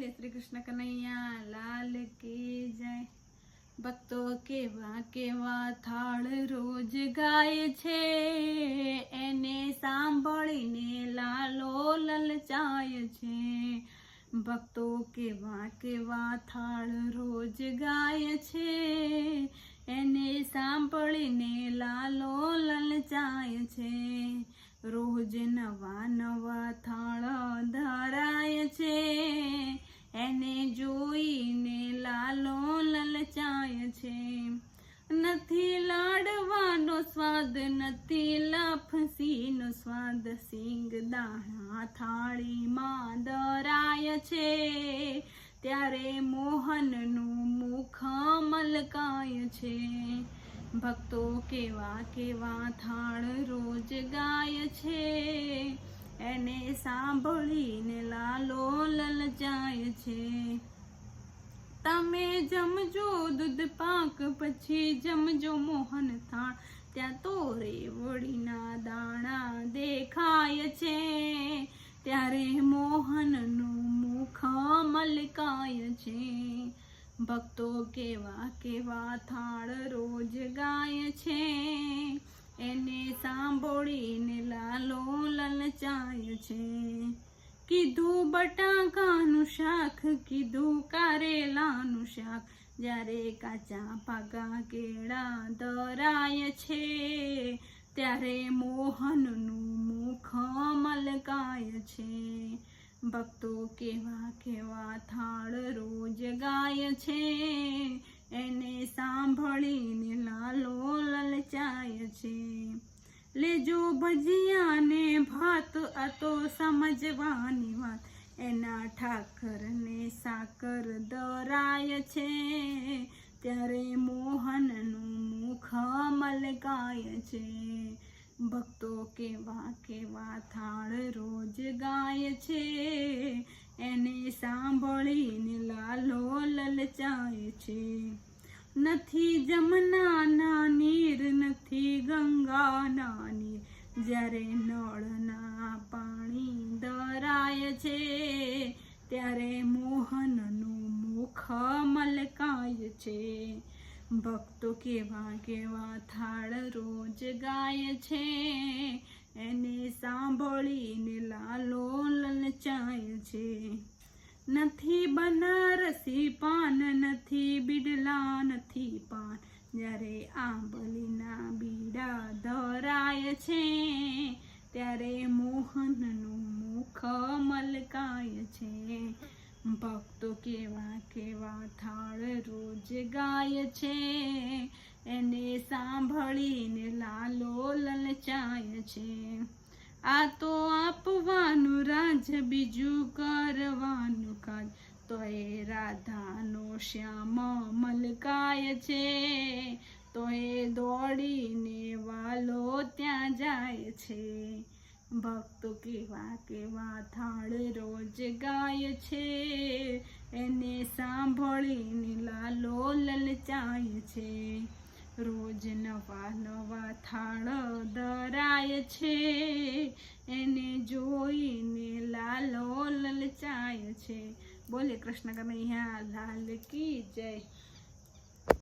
બોલે શ્રી કૃષ્ણ કનૈયા લાલ કે જય ભક્તો કેવા કેવા થાળ રોજ ગાય છે એને સાંભળીને લાલો લલચાય છે ભક્તો કેવા કેવા થાળ રોજ ગાય છે એને સાંભળીને લાલો લલચાય છે રોજ નવા નવા થાળ ધરાય નથી લાડવાનો સ્વાદ, નથી લાફસીનો સ્વાદ. સિંગ દાણા થાળીમાં દરાય છે. ત્યારે મોહનનું મુખ મલકાય છે. ભક્તો કેવા કેવા થાળ રોજ ગાય છે. એને સાંભળીને લાલો લલચાય છે. તમે જમજો દૂધ પાક, પછી જમજો મોહન થાળ. ત્યાં તો રેવડીના દાણા દેખાય છે. ત્યારે મોહનનું મુખ મલકાય છે. ભક્તો કેવા કેવા થાળ રોજ ગાય છે. એને સાંભળીને લાલો લલચાય છે. કીધું બટાકાનું શાક, કીધું કારેલાનું શાક. જ્યારે કાચા પાકા કેળા દરાય છે, ત્યારે મોહનનું મુખ મલકાય છે. ભક્તો કેવા કેવા થાળ રોજ ગાય છે, એને સાંભળીને લાલો લલચાય છે. લેજો ભજીયાને ભાત, આ સમજવાની વાત. એના ઠાકરને સાકર દરાય છે. ત્યારે મોહનનું મુખ મલકાય છે. ભક્તો કેવા કેવા થાળ રોજ ગાય છે. એને સાંભળીને લાલો લલચાય છે. નથી જમનાના નીર, નથી ગંગાના નીર. જ્યારે નળના પાણી દરાય છે, ત્યારે મોહનનું મુખ મલકાય છે. ભક્તો કેવા કેવા થાળ રોજ ગાય છે, એને સાંભળીને લાલો લલચાય છે. નથી બનારસી પાન, નથી બીડલા, નથી પાન. જ્યારે આંબલીના બીડા ધરાય છે, ત્યારે મોહનનું મુખ મલકાય છે. ભક્તો કેવા કેવા થાળ રોજ ગાય છે, એને સાંભળીને લાલો લલચાય છે. આ તો આપવાનું રાજ, બીજું કરવાનું કાજ. તો એ રાધાનો શ્યામ મલકાય છે. તો એ દોડીને વાલો ત્યાં જાય છે. ભક્તો કેવા કેવા થાળ રોજ ગાય છે. એને સાંભળીને લાલો લલચાય છે. રોજ નવા નવા થાળ દરાય છે. એને જોઈને લાલો લલચાય છે. બોલે કૃષ્ણ કનૈયા લાલ કી જય.